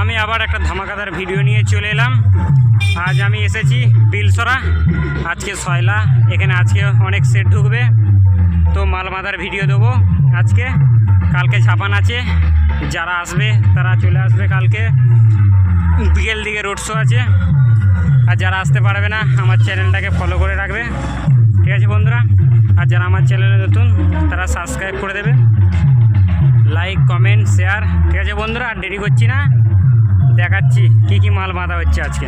আমি আবার একটা ধামাকাদার ভিডিও নিয়ে চলে এলাম। আজ আমি এসেছি বিলসরা, আজকে সয়লা, এখানে আজকে অনেক সেট ঢুকবে। তো মালমাদার ভিডিও দেবো আজকে। কালকে ছাপান আছে, যারা আসবে তারা চলে আসবে কালকে। বিকেল দিকে রোড শো আছে। আর যারা আসতে পারবে না, আমার চ্যানেলটাকে ফলো করে রাখবে। ঠিক আছে বন্ধুরা? আর যারা আমার চ্যানেলে নতুন, তারা সাবস্ক্রাইব করে দেবে। লাইক কমেন্ট শেয়ার ঠিক আছে বন্ধুরা? আর দেরি করছি না। দেখাচ্ছি কি কি মাল বাঁধা হচ্ছে আজকে।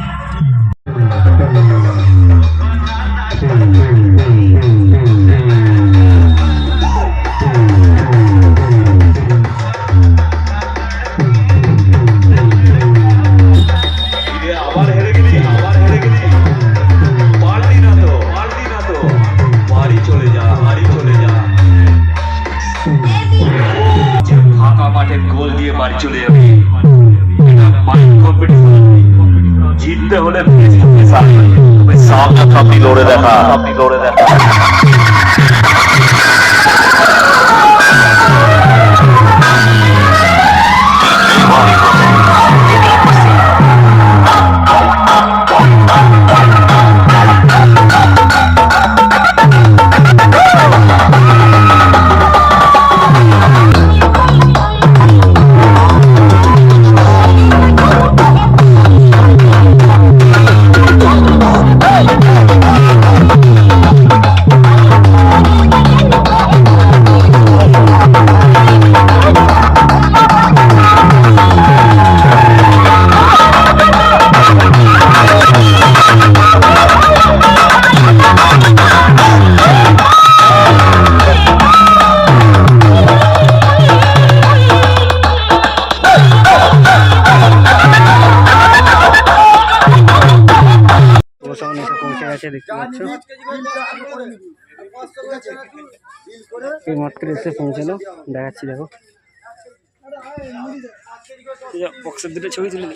মাঠে গোল দিয়ে বাড়ি চলে যাবি। জিততে হলে সামনে সামনে লড়ে দেখা। সামনে লড়ে দেখা। পৌঁছাও এসে পৌঁছে গেছে দেখতে পাচ্ছ? এই মাত্র এসে পৌঁছালো। দেখাচ্ছি দেখো। বক্সের দুটো ছবি তুলে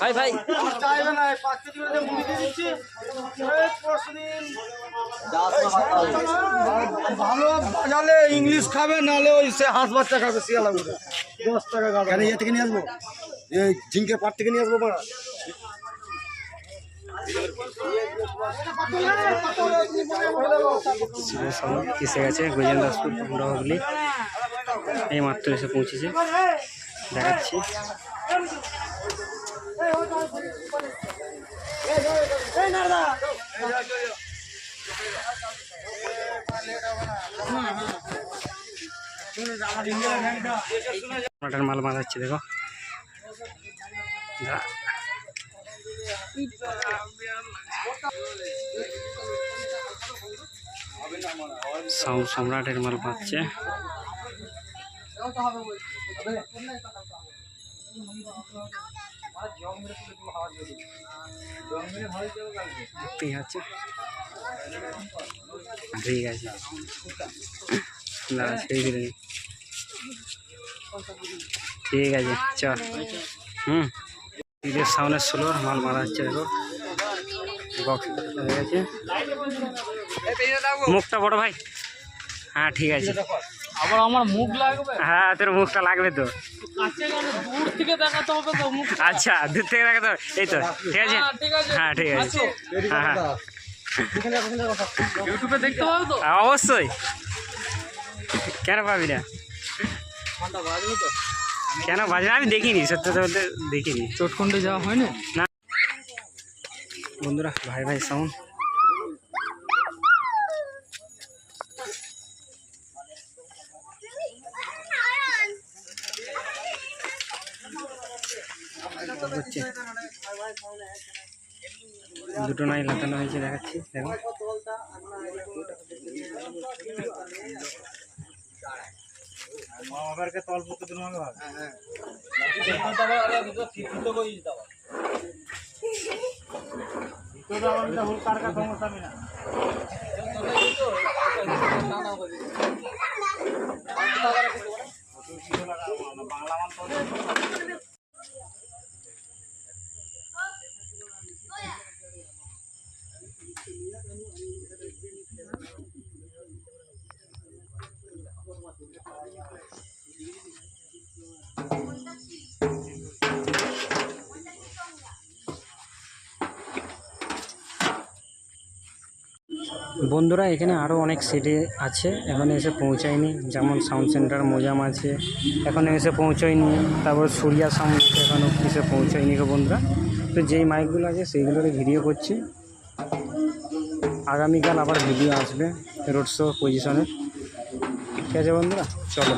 ভাই ভাই। ভালো বাজালে ইংলিশ খাবে নাহলে ওই সে হাঁস বাচ্চা খাবে শিয়ালা দশ টাকা গাড়ি কেন ইয়ে থেকে নিয়ে আসব? এই ঝিঙ্কের পাট থেকে নিয়ে আসব মারা এসে গেছে গজেন্দ্রপুর পনেরো হুগলি এই মাত্র এসে পৌঁছেছে। দেখাচ্ছি। মাল বাঁধাচ্ছে, দেখো। সাউন্ড সম্রাটের মাল পাচ্ছে। ঠিক আছে ঠিক আছে। সেই ঠিক আছে চল। হুম। ঈদের সামনে ষোলোর মাল মারা হচ্ছে দেখো। বক্স হয়ে গেছে। মুখটা বড় ভাই। হ্যাঁ ঠিক আছে। আবার আমার মুখ লাগবে? হ্যাঁ তোর মুখটা লাগবে তো। কাছে দূর থেকে দেখাতে হবে তো মুখ আচ্ছা দূর থেকে দেখা তো এই তো ঠিক আছে? হ্যাঁ, ঠিক আছে। হ্যাঁ? হ্যাঁ হ্যাঁ। ইউটিউবে দেখতে পাবে তো? হ্যাঁ, অবশ্যই। কেন পাবি না? তো। কেন বাজনা আমি দেখিনি সত্যি বলতে দেখিনি। চটখণ্ডে যাওয়া হয় না। না বন্ধুরা ভাই ভাই সাউন্ড দুটো নাই লাগানো হয়েছে দেখাচ্ছি দেখো। মামাবারকে তল পড়তে দিন হবে হ্যাঁ হ্যাঁ। দেখো তবে আরে ভিতর ঠিকই তো কই দাও ভিতর আমার হুল কার কা সমস্যা মিনা বন্ধুরা, এখানে আরও অনেক সিটি আছে। এখানে এসে পৌঁছায়নি। যেমন সাউন্ড সেন্টার মোজাম আছে। এখানে এসে পৌঁছয়নি। তারপর সুরিয়া সাউন্ড আছে এখনও এসে পৌঁছায়নি গো বন্ধুরা। তো যেই মাইকগুলো আছে সেইগুলোর ভিডিও করছি। আগামীকাল আবার ভিডিও আসবে রোড শো পজিশনের ঠিক আছে বন্ধুরা? চলো।